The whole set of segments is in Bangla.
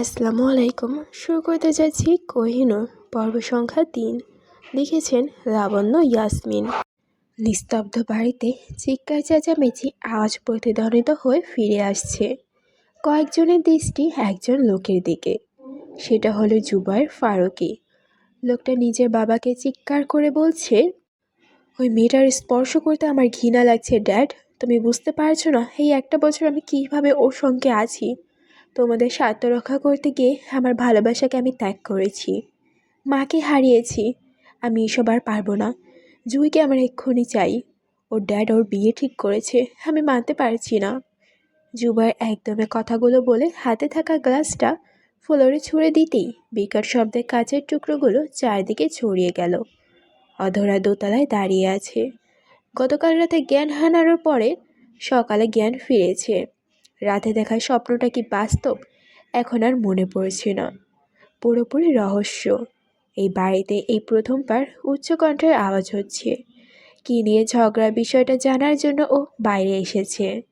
আসসালামু আলাইকুম। শুরু করতে যাচ্ছি কোহিনুর পর্ব সংখ্যা তিন। লিখেছেন লাবণ্য ইয়াসমিন। নিস্তব্ধ বাড়িতে চিৎকার চেঁচামেচি, আওয়াজ প্রতিধ্বনিত হয়ে ফিরে আসছে। কয়েকজনের দৃষ্টি একজন লোকের দিকে। সেটা হলো জুবাইর ফারুকি। লোকটা নিজের বাবাকে চিৎকার করে বলছে, ওই মেয়েটার স্পর্শ করতে আমার ঘৃণা লাগছে, ড্যাড। তুমি বুঝতে পারছ না, এই একটা বছর আমি কীভাবে ওর সঙ্গে আছি? তোমাদের স্বার্থ রক্ষা করতে গিয়ে আমার ভালোবাসাকে আমি ত্যাগ করেছি। মাকে হারিয়েছি। আমি এসব আর পারব না। জুইকে আমার এক্ষুনি চাই। ওর ড্যাড ওর বিয়ে ঠিক করেছে। আমি মানতে পারছি না। জুবার একদমে কথাগুলো বলে হাতে থাকা গ্লাসটা ফ্লোরে ছুঁড়ে দিতেই বিকট শব্দে কাচের টুকরোগুলো চারদিকে ছড়িয়ে গেল। অধরা দোতলায় দাঁড়িয়ে আছে। গতকাল রাতে জ্ঞান হারানোর পরে সকালে জ্ঞান ফিরেছে। রাতে দেখা স্বপ্নটা কি বাস্তব? এখন আর মনে পড়ছে না। পুরোপুরি রহস্য। এই বাড়িতে এই প্রথমবার উচ্চকণ্ঠের আওয়াজ হচ্ছে। কী নিয়ে ঝগড়া বিষয়টা জানার জন্য ও বাইরে এসেছে।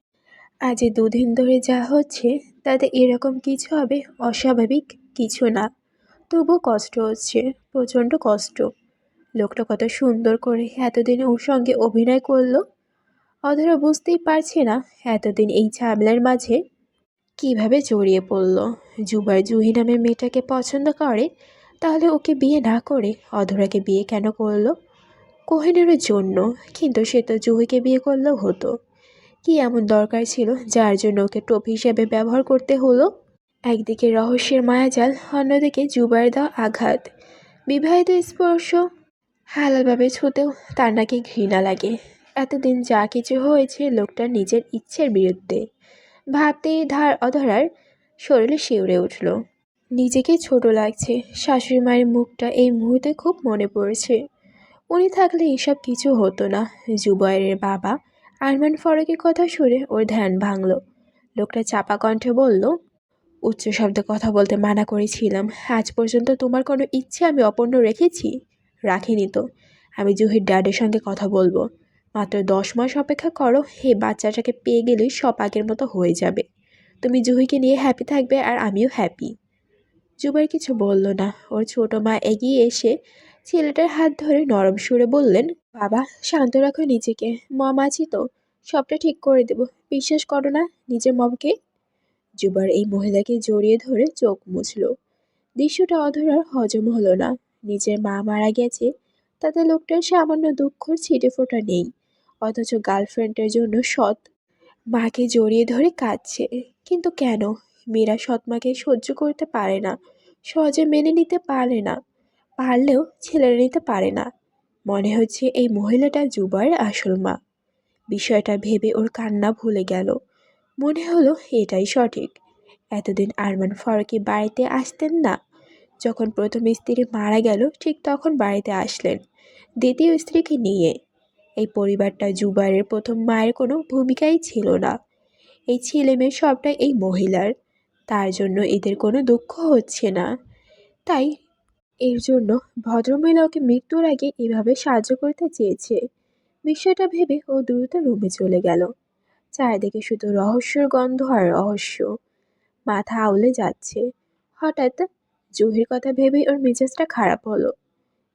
আজ দুদিন ধরে যা হচ্ছে, তাতে এরকম কিছু হবে অস্বাভাবিক কিছু না। তবু কষ্ট হচ্ছে, প্রচণ্ড কষ্ট। লোকটা কত সুন্দর করে এতদিন ওর সঙ্গে অভিনয় করল। অধরা বুঝতেই পারছে না এতদিন এই ঝামেলার মাঝে কীভাবে জড়িয়ে পড়ল। জুবার জুহি নামে মেয়েটাকে পছন্দ করে, তাহলে ওকে বিয়ে না করে অধরাকে বিয়ে কেন করল? কোহিনুরের জন্য, কিন্তু সে তো জুহিকে বিয়ে করলেও হতো। কি এমন দরকার ছিল যার জন্য ওকে টোপ হিসেবে ব্যবহার করতে হলো? একদিকে রহস্যের মায়াজাল, অন্যদিকে জুবার দেওয়া আঘাত। বিবাহিত স্পর্শ হালালভাবে ছুতেও তার নাকি ঘৃণা লাগে। এতদিন যা কিছু হয়েছে লোকটার নিজের ইচ্ছের বিরুদ্ধে। ভাবতেই ধার অধরার শরীরে শিউরে উঠল। নিজেকে ছোট লাগছে। শাশুড়ি মায়ের মুখটা এই মুহূর্তে খুব মনে পড়ছে। উনি থাকলে এসব কিছু হতো না। জুবাইরের বাবা আরমান ফরকের কথা শুনে ওর ধ্যান ভাঙল। লোকটা চাপা কণ্ঠে বলল, উচ্চ শব্দে কথা বলতে মানা করেছিলাম। আজ পর্যন্ত তোমার কোনো ইচ্ছে আমি অপূর্ণ রেখেছি? রাখিনি তো। আমি জুহির ড্যাডের সঙ্গে কথা বলব। মাত্র দশ মাস অপেক্ষা করো, হে বাচ্চাটাকে পেয়ে গেলেই সব আগের মতো হয়ে যাবে। তুমি জুহিকে নিয়ে হ্যাপি থাকবে আর আমিও হ্যাপি জুবার কিছু বলল না। ওর ছোট মা এগিয়ে এসে ছেলেটার হাত ধরে নরম সুরে বললেন, বাবা, শান্ত রাখো নিজেকে। মম আছি তো। সবটা ঠিক করে দেব। বিশ্বাস করো না নিজের মমকে? জুবার এই মহিলাকে জড়িয়ে ধরে চোখ মুছল। দৃশ্যটা অধরার হজম হলো না। নিজের মা মারা গেছে। তাতে লোকটার সামান্য দুঃখর ছিটে ফোটা নেই। অথচ গার্লফ্রেন্ডের জন্য সৎ। মাকে জড়িয়ে ধরে কাঁদছে। কিন্তু কেন? মেয়েরা সৎ মাকে সহ্য করতে পারে না। সহজে মেনে নিতে পারে না। পারলেও ছেলেরা নিতে পারে না। মনে হচ্ছে এই মহিলাটা জুবার আসল মা। বিষয়টা ভেবে ওর কান্না ভুলে গেল। মনে হলো এটাই সঠিক। এতদিন আরমান ফারুকি বাড়িতে আসতেন না। যখন প্রথম স্ত্রী মারা গেল, ঠিক তখন বাড়িতে আসলেন। দ্বিতীয় স্ত্রীকে নিয়ে। এই পরিবারটা জুবাইরের প্রথম মায়ের কোনো ভূমিকাই ছিল না। এই ছেলে মেয়ে সবটাই এই মহিলার। তার জন্য এদের কোনো দুঃখ হচ্ছে না। তাই এর জন্য ভদ্রমহিলা ওকে মৃত্যুর আগে এভাবে সাহায্য করতে চেয়েছে। বিষয়টা ভেবে ও দ্রুত রুমে চলে গেল। চারিদিকে শুধু রহস্যর গন্ধ আর রহস্য। মাথা আউলে যাচ্ছে। হঠাৎ জুহির কথা ভেবেই ওর মেজাজটা খারাপ হলো।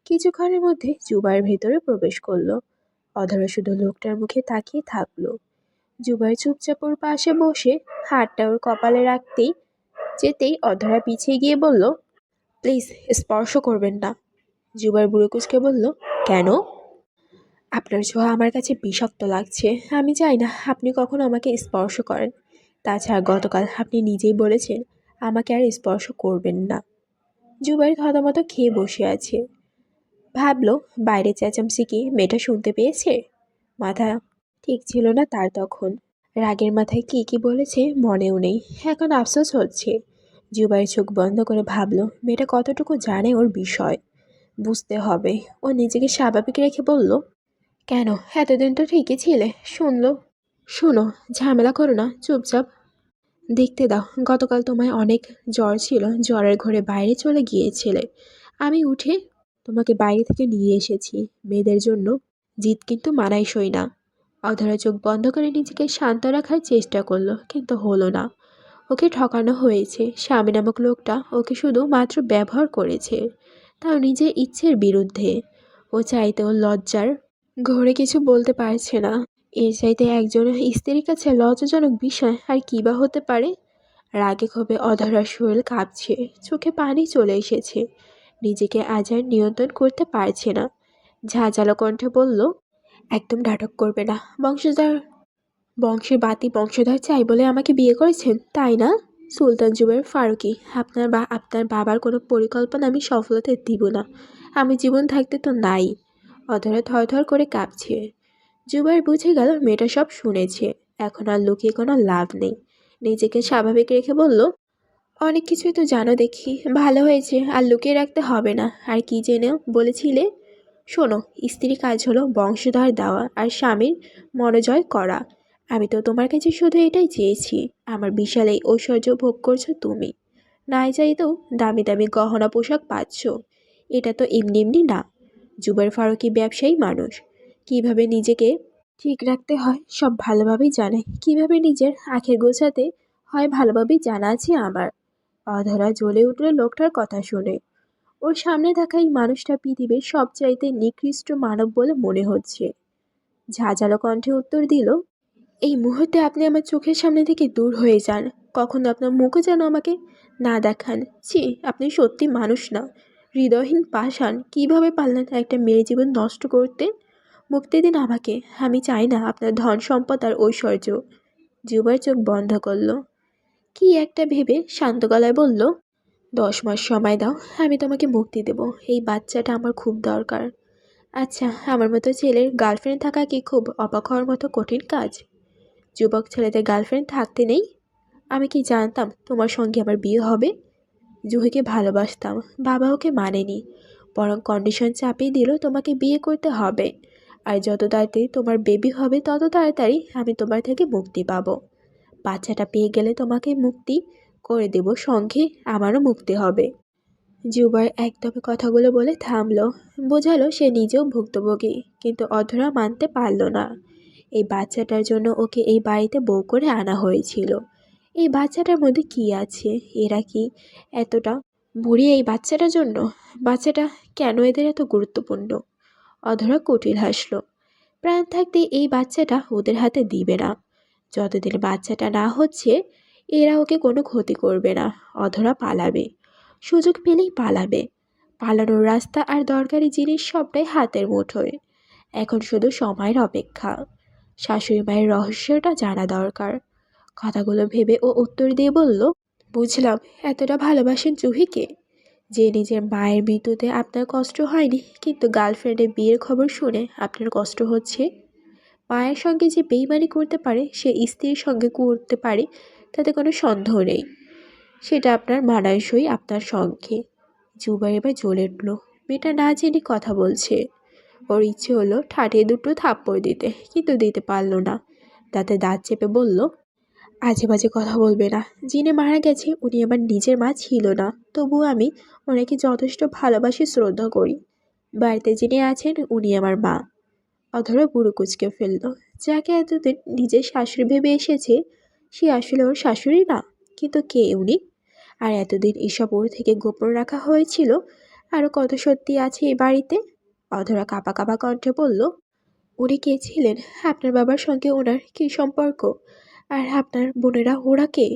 কিছুক্ষণের মধ্যে জুবাইয়ের ভেতরে প্রবেশ করল। অধরা শুধু লোকটার মুখে তাকিয়ে থাকল। জুবাই চুপচাপ ওর পাশে বসে হাতটা ওর কপালে রাখতেই যেতেই অধরা পিছিয়ে গিয়ে বলল, প্লিজ, স্পর্শ করবেন না। জুবাই বুড়োকুচকে বলল, কেন? আপনার ছোঁয়া আমার কাছে বিষাক্ত লাগছে। আমি চাই না আপনি কখনো আমাকে স্পর্শ করেন। তাছাড়া গতকাল আপনি নিজেই বলেছেন আমাকে আর স্পর্শ করবেন না। জুবাইর থতমত খেয়ে বসে আছে। ভাবলো, বাইরে চেঁচামচি কি মেয়েটা শুনতে পেয়েছে? মাথা ঠিক ছিল না তার তখন। রাগের মাথায় কি কি বলেছে মনেও নেই। এখন আফসোস হচ্ছে। জুবাইয়ের চোখ বন্ধ করে ভাবলো, মেয়েটা কতটুকু জানে ওর বিষয়? বুঝতে হবে। ও নিজেকে স্বাভাবিক রেখে বলল? কেন? এতদিন তো ঠিকই ছিলে। শুনলো। শোনো, ঝামেলা করো না, চুপচাপ। দেখতে দাও, গতকাল তোমায় অনেক জ্বর ছিল। জ্বরের ঘরে বাইরে চলে গিয়েছিলে। আমি উঠে তোমাকে বাইরে থেকে নিয়ে এসেছি। মেয়েদের জন্য জিত কিন্তু মানাইসই না। অধরা চোখ বন্ধ করে নিজেকে শান্ত রাখার চেষ্টা করল, কিন্তু হলো না। ওকে ঠকানো হয়েছে। স্বামী নামক লোকটা ওকে শুধু মাত্র ব্যবহার করেছে, তাও নিজের ইচ্ছের বিরুদ্ধে। ও চাইতেও লজ্জার ঘরে কিছু বলতে পারছে না। এর চাইতে একজন স্ত্রীর কাছে লজ্জাজনক বিষয়, আর কী বা হতে পারে? রাগে ক্ষোভে অধরার শরীর কাঁপছে, চোখে পানি চলে এসেছে। নিজেকে আজ আর নিয়ন্ত্রণ করতে পারছে না। ঝা ঝাঁঝালো কণ্ঠে বলল, একদম নাটক করবে না। বংশধর, বংশের বাতি বংশধর চাই বলে আমাকে বিয়ে করেছেন, তাই না? সুলতান জুবের ফারুকি, আপনার বা আপনার বাবার কোনো পরিকল্পনা আমি সফলতা দিব না। আমি জীবন থাকতে তো নাই অধরা থরথর করে কাঁপছে। জুবাইর বুঝে গেল, মেয়েটা সব শুনেছে। এখন আর লুকিয়ে কোনো লাভ নেই। নিজেকে স্বাভাবিক রেখে বলল অনেক কিছুই তো জানো দেখি। ভালো হয়েছে, আর লুকিয়ে রাখতে হবে না। আর কি জেনে বলেছিলে? শোনো স্ত্রীর কাজ হলো বংশধর দেওয়া আর স্বামীর মনোজয় করা। আমি তো তোমার কাছে শুধু এটাই চেয়েছি, আমার বিশাল এই ঐশ্বর্য ভোগ করছ তুমি। নাই চাইতেও দামি দামি গহনা পোশাক পাচ্ছ। এটা তো এমনি এমনি না। জুবার ফারুকি ব্যবসায়ী মানুষ। কীভাবে নিজেকে ঠিক রাখতে হয় সব ভালোভাবেই জানে। কীভাবে নিজের আখের গোছাতে হয় ভালোভাবেই জানা আছে আমার। অধরা জ্বলে উঠল লোকটার কথা শুনে। ওর সামনে থাকা এই মানুষটা পৃথিবীর সবচাইতে নিকৃষ্ট মানব বলে মনে হচ্ছে। ঝাঁঝালো কণ্ঠে উত্তর দিল, এই মুহূর্তে আপনি আমার চোখের সামনে থেকে দূর হয়ে যান। কখনো আপনার মুখও যেন আমাকে না দেখান। ছি, আপনি সত্যি মানুষ না। হৃদয়হীন পাষাণ, কীভাবে পারলেন একটা মেয়ের জীবন নষ্ট করতে? মুক্তি দিন আমাকে। আমি চাই না আপনার ধন, সম্পদ আর ঐশ্বর্য। যুবার চোখ বন্ধ করল। কি একটা ভেবে শান্ত গলায় বলল, দশ মাস সময় দাও, আমি তোমাকে মুক্তি দেব। এই বাচ্চাটা আমার খুব দরকার। আচ্ছা আমার মতো ছেলের গার্লফ্রেন্ড থাকা কি খুব অবাক হওয়ার মতো কঠিন কাজ? যুবক ছেলেদের গার্লফ্রেন্ড থাকতে নেই? আমি কি জানতাম তোমার সঙ্গে আমার বিয়ে হবে? জুহিকে ভালোবাসতাম, বাবা ওকে মানেনি। বরং কন্ডিশন চাপিয়ে দিল তোমাকে বিয়ে করতে হবে। আর যত তাড়াতাড়ি তোমার বেবি হবে, তত তাড়াতাড়ি আমি তোমার থেকে মুক্তি পাবো। বাচ্চাটা পেয়ে গেলে তোমাকে মুক্তি করে দেব, সঙ্গে আমারও মুক্তি হবে। জুবার একদমে কথাগুলো বলে থামলো। বোঝালো সে নিজেও ভুক্তভোগী, কিন্তু অধরা মানতে পারল না। এই বাচ্চাটার জন্য ওকে এই বাড়িতে বউ করে আনা হয়েছিল। এই বাচ্চাটার মধ্যে কি আছে? এরা কি এতটা বুড়ি এই বাচ্চাটার জন্য? বাচ্চাটা কেন এদের এত গুরুত্বপূর্ণ? অধরা কুটিল হাসলো। প্রাণ থাকতে এই বাচ্চাটা ওদের হাতে দিবে না। যতদিন বাচ্চাটা না হচ্ছে, এরা ওকে কোনো ক্ষতি করবে না, অধরা পালাবে। সুযোগ পেলেই পালাবে। পালানোর রাস্তা আর দরকারি জিনিস সবটাই হাতের মুঠোয়। এখন শুধু সময়ের অপেক্ষা। শাশুড়ি মায়ের রহস্যটা জানা দরকার। কথাগুলো ভেবে ও উত্তর দিয়ে বলল, বুঝলাম, এতটা ভালোবাসেন জুহিকে যে নিজের মায়ের মৃত্যুতে আপনার কষ্ট হয়নি, কিন্তু গার্লফ্রেন্ডের বিয়ের খবর শুনে আপনার কষ্ট হচ্ছে। মায়ের সঙ্গে যে বেইমানি করতে পারে, সে স্ত্রীর সঙ্গে করতে পারে, তাতে কোনো সন্দেহ নেই। সেটা আপনার মানানসই, আপনার সঙ্গে। জুবার এবার জ্বলে উঠল। মেয়েটা না জেনে কথা বলছে। ওর ইচ্ছে হলো ঠাটে দুটো থাপ্পড় দিতে, কিন্তু দিতে পারল না। তাতে দাঁত চেপে বলল, আজে বাজে কথা বলবে না। যিনি মারা গেছে, উনি আমার নিজের মা ছিল না। তবু আমি ওনাকে যথেষ্ট ভালোবাসি, শ্রদ্ধা করি। বাড়িতে যিনি আছেন, উনি আমার মা। অধরা বুড়ো কুচকে ফেলল। যাকে এতদিন নিজের শাশুড়ি ভেবে এসেছে, সে আসলে ওর শাশুড়ি না, কিন্তু কে উনি? আর এতদিন এসব ওর থেকে গোপন রাখা হয়েছিল আরও কত সত্যি আছে এ বাড়িতে? অধরা কাপা কাপা কণ্ঠে বলল, উনি কে ছিলেন? আপনার বাবার সঙ্গে ওনার কী সম্পর্ক? আর আপনার বোনেরা, ওরা কে?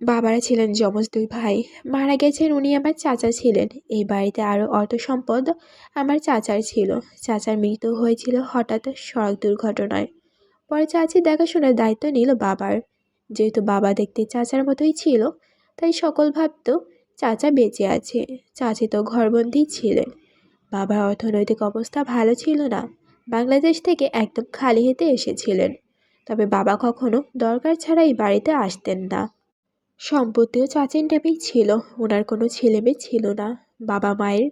বাবারা ছিলেন যমজ দুই ভাই। মারা গেছেন উনি আমার চাচা ছিলেন। এই বাড়িতে আরও অর্থ সম্পদ আমার চাচার ছিল। চাচার মৃত্যু হয়েছিল হঠাৎ সড়ক দুর্ঘটনায়। পরে চাচি দেখাশোনার দায়িত্ব নিল বাবার। যেহেতু বাবা দেখতে চাচার মতোই ছিল, তাই সকল ভাবত চাচা বেঁচে আছে। চাচি তো ঘরবন্দি ছিলেন। বাবার অর্থনৈতিক অবস্থা ভালো ছিল না। বাংলাদেশ থেকে একদম খালি হেতে এসেছিলেন। তবে বাবা কখনো দরকার ছাড়া এই বাড়িতে আসতেন না। সম্পত্তিও চাচির নামেই ছিল। ওনার কোনো ছেলে মেয়ে ছিল না। বাবা মায়ের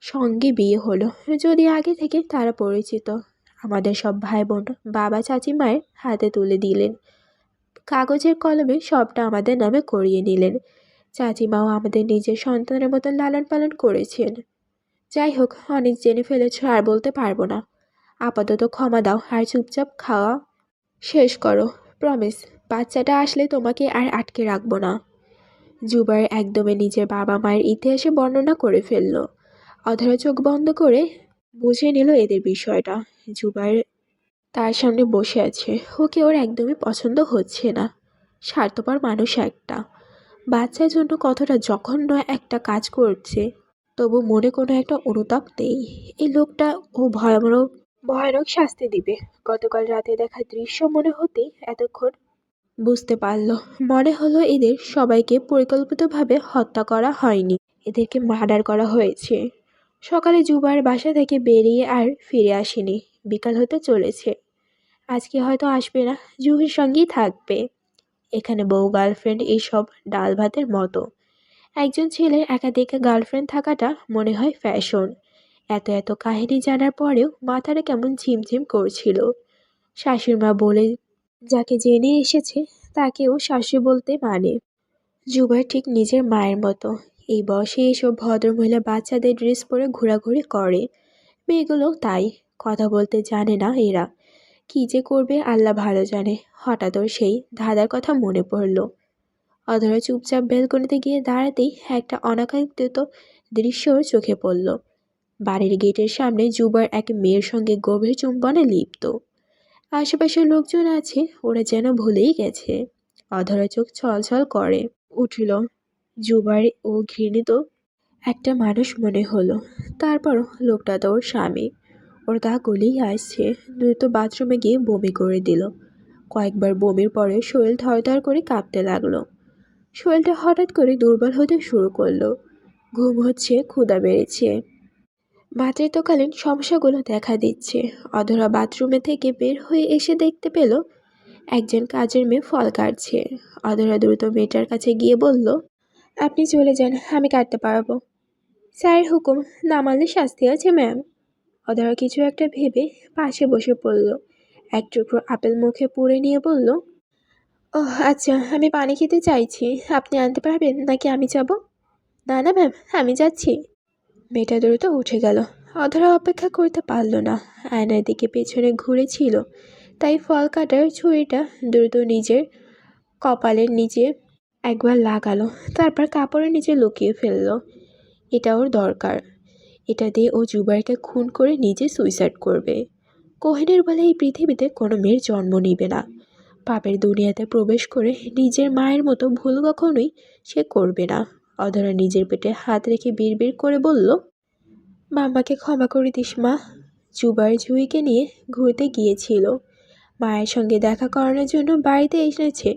সঙ্গে বিয়ে হলো। যদি আগে থেকে তারা পরিচিত। আমাদের সব ভাই বোন বাবা, চাচি, মায়ের হাতে তুলে দিলেন। কাগজের কলমে সবটা আমাদের নামে করিয়ে নিলেন। চাচিমাও আমাদের নিজের সন্তানের মতন লালন পালন করেছেন। যাই হোক, অনেক জেনে ফেলেছ, আর বলতে পারব না। আপাতত ক্ষমা দাও, আর চুপচাপ খাওয়া শেষ করো, প্রমিস। বাচ্চাটা আসলে তোমাকে আর আটকে রাখব না। জুবার একদমে নিজের বাবা মায়ের ইতিহাসে বর্ণনা করে ফেলল। অধরা চোখ বন্ধ করে বুঝে নিল এদের বিষয়টা। জুবাইর তার সামনে বসে আছে। ওকে ওর একদমই পছন্দ হচ্ছে না। স্বার্থপর মানুষ একটা। বাচ্চার জন্য কতটা জঘন্য একটা কাজ করছে, তবু মনে কোনো একটা অনুতাপ নেই। এই লোকটা ও ভয়ানক ভয়ানক শাস্তি দিবে। গতকাল রাতে দেখা দৃশ্য মনে হতেই এতক্ষণ বুঝতে পারল। মনে হলো এদের সবাইকে পরিকল্পিতভাবে হত্যা করা হয়নি। এদেরকে মার্ডার করা হয়েছে। সকালে জুবার বাসা থেকে বেরিয়ে আর ফিরে আসেনি। বিকাল হতে চলেছে। আজকে হয়তো আসবে না, জুহির সঙ্গেই থাকবে। এখানে বউ, গার্লফ্রেন্ড এইসব ডাল ভাতের মতো। একজন ছেলের একাধিক গার্লফ্রেন্ড থাকাটা মনে হয় ফ্যাশন। এত এত কাহিনী জানার পরেও মাথাটা কেমন ঝিমঝিম করছিল। শাশুড়িমা বলে যাকে জেনে এসেছে, তাকেও শাশুড়ি বলতে মানে। জুবাই ঠিক নিজের মায়ের মতো। এই বয়সে এইসব ভদ্রমহিলা বাচ্চাদের ড্রেস পরে ঘোরাঘুরি করে। মেয়েগুলো তাই, কথা বলতে জানে না এরা। কী যে করবে আল্লাহ ভালো জানে। হঠাৎ ওর সেই ধাঁধার কথা মনে পড়ল। অধরা চুপচাপ বেলকনিতে গিয়ে দাঁড়াতেই একটা অনাকাঙ্ক্ষিত দৃশ্য চোখে পড়ল। বাড়ির গেটের সামনে জুবার এক মেয়ের সঙ্গে গভীর চুম্বনে লিপ্ত। আশেপাশের লোকজন আছে, ওরা যেন ভুলেই গেছে। অধরা চোখ ছলছল করে। উঠল। জুবার ও ঘৃণিত একটা মানুষ মনে হলো। তারপরও লোকটা তো ওর স্বামী। ওর গা গলেই আসছে। দ্রুত বাথরুমে গিয়ে বমি করে দিল। কয়েকবার বমির পরে শরীর থরথর করে কাঁপতে লাগল। শরীরটা হঠাৎ করে দুর্বল হতে শুরু করল। ঘুম হচ্ছে, ক্ষুধা বেড়েছে। মাতৃত্বকালীন সমস্যাগুলো দেখা দিচ্ছে। অধরা বাথরুমে থেকে বের হয়ে এসে দেখতে পেল, একজন কাজের মেয়ে ফল কাটছে। অধরা দ্রুত মেয়েটার কাছে গিয়ে বলল, আপনি চলে যান, আমি কাটতে পারব। স্যারের হুকুম না মানলে শাস্তি আছে, ম্যাম। অধরা কিছু একটা ভেবে পাশে বসে পড়ল। এক টুকরো আপেল মুখে পুড়ে নিয়ে বলল ও আচ্ছা আমি পানি খেতে চাইছি। আপনি আনতে পারবেন নাকি আমি যাব? না না, ম্যাম, আমি যাচ্ছি। মেয়েটা দ্রুত উঠে গেল। অধরা অপেক্ষা করতে পারল না। আয়নার দিকে পেছনে ঘুরেছিল তাই ফল কাটার ছুরিটা দ্রুত নিজের কপালের নিচে একবার লাগালো। তারপর কাপড়ের নিচে লুকিয়ে ফেলল। এটা ওর দরকার। এটা দিয়ে ও জুবাইরকে খুন করে নিজে সুইসাইড করবে। কোহেনের বলে এই পৃথিবীতে কোনো মেয়ের জন্ম নিবে না। পাপের দুনিয়াতে প্রবেশ করে নিজের মায়ের মতো ভুল কখনোই সে করবে না। অধরা নিজের পেটে হাত রেখে বিড়বিড় করে বলল মাম্মাকে ক্ষমা করে দিস, মা। জুবার জুইকে নিয়ে ঘুরতে গিয়েছিল। মায়ের সঙ্গে দেখা করানোর জন্য বাড়িতে এসেছে,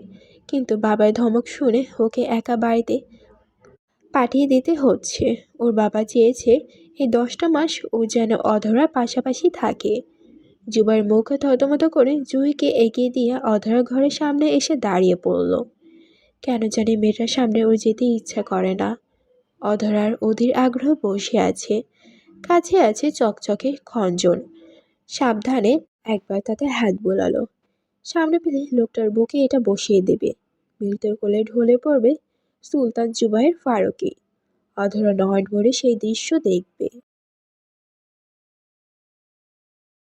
কিন্তু বাবার ধমক শুনে ওকে একা বাড়িতে পাঠিয়ে দিতে হচ্ছে। ওর বাবা চেয়েছে এই দশটা মাস ও যেন অধরার পাশাপাশি থাকে। জুবার মুখ থতমত করে জুইকে এগিয়ে দিয়ে অধরা ঘরের সামনে এসে দাঁড়িয়ে পড়ল। কেন জানি মেয়েটার সামনে ওর যেতে ইচ্ছা করে না। অধরার অধীর আগ্রহ বসে আছে। কাছে আছে চকচকে খঞ্জন। সাবধানে একবার তাতে হাত বোলালো। সামনে পেলে লোকটার বুকে এটা বসিয়ে দেবে। মৃত্যুর কোলে ঢলে পড়বে সুলতান জুবাইর ফারুকি। অধরা নয়ন ভরে সেই দৃশ্য দেখবে।